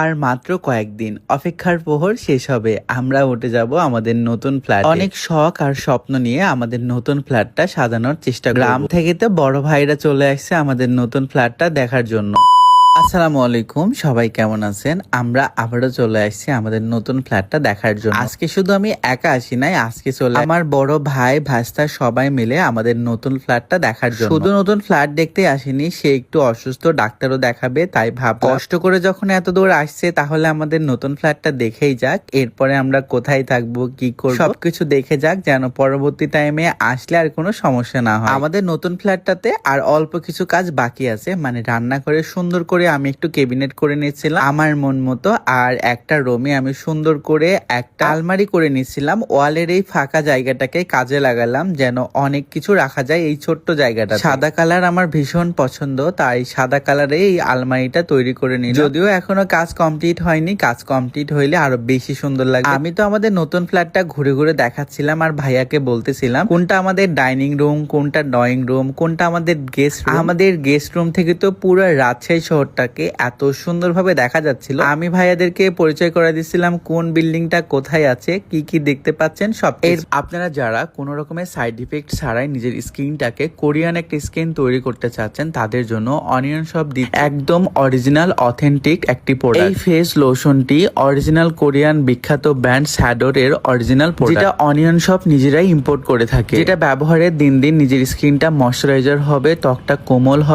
আর মাত্র কয়েকদিন অপেক্ষার প্রহর শেষ হবে। আমরা উঠে যাব আমাদের নতুন ফ্ল্যাট অনেক শখ আর স্বপ্ন নিয়ে আমাদের নতুন ফ্ল্যাটটা সাজানোর চেষ্টা। গ্রাম থেকে তো বড় ভাইরা চলে আসছে আমাদের নতুন ফ্ল্যাটটা দেখার জন্য। আসসালামু আলাইকুম, সবাই কেমন আছেন? আমরা আবারও চলে আসছি আমাদের নতুন ফ্ল্যাটটা দেখার জন্য। আজকে শুধু আমি একা আসি নাই, আজকে চলে আমার বড় ভাই ভাস্তা সবাই মিলে আমাদের নতুন ফ্ল্যাটটা দেখার জন্য। শুধু নতুন ফ্ল্যাট দেখতে আসেনি, সে একটু অসুস্থ, ডাক্তারও দেখাবে, তাই ভাব কষ্ট করে যখন এত দূর আসছে, তাহলে আমাদের নতুন ফ্ল্যাটটা দেখেই যাক, এরপরে আমরা কোথায় থাকব, কি করব। সবকিছু দেখে যাক, যেন পরবর্তী টাইমে আসলে আর কোনো সমস্যা না হয়। আমাদের নতুন ফ্ল্যাটটাতে আর অল্প কিছু কাজ বাকি আছে মানে রান্না করে সুন্দর করে আমি একটু কেবিনেট করে নিয়েছিলাম, আমার মন মতো, আর একটা রুমে আমি সুন্দর করে একটা আলমারি করে নিয়েছিলাম। ওয়ালের এই ফাঁকা জায়গাটাকে কাজে লাগালাম যেন অনেক কিছু রাখা যায় এই ছোট্ট জায়গাটা সাদা কালার আমার ভীষণ পছন্দ, তাই সাদা কালারে এই আলমারিটা তৈরি করে নিই যদিও এখনও কাজ কমপ্লিট হয়নি, কাজ কমপ্লিট হইলে আরও বেশি সুন্দর লাগবে। আমি তো আমাদের নতুন ফ্ল্যাটটা ঘুরে ঘুরে দেখাচ্ছিলাম আর ভাইয়াকে বলতেছিলাম, কোনটা আমাদের ডাইনিং রুম কোনটা ড্রয়িং রুম কোনটা আমাদের গেস্ট আমাদের গেস্ট রুম থেকে তো পুরো রাজশাহী শহরটাকে এত সুন্দরভাবে দেখা যাচ্ছিল। আমি ভাইয়াদেরকে পরিচয় করে দিচ্ছিলাম কোন বিল্ডিংটা কোথায় আছে, কি কি দেখতে পাচ্ছেন, সব এর আপনারা যারা কোন রকমের সাইড ইফেক্ট ছাড়াই নিজের স্কিনটাকে কোরিয়ান একটা স্কিন তৈরি করতে চাচ্ছেন, তাদের জন্য অনিয়ন সব দি একদম অরিজিনাল অথেন্টিক একটি প্রোডাক্ট এই ফেস লোশনটি অরিজিনাল কোরিয়ান বিখ্যাত ব্র্যান্ড স্যাডোর এর অরিজিনাল যেটা অনিয়ন সব নিজেরাই ইম্পোর্ট করে থাকে। যেটা ব্যবহারের দিন দিন নিজের স্কিনটা ময়শ্চারাইজার হবে, ত্বকটা কোমল হবে।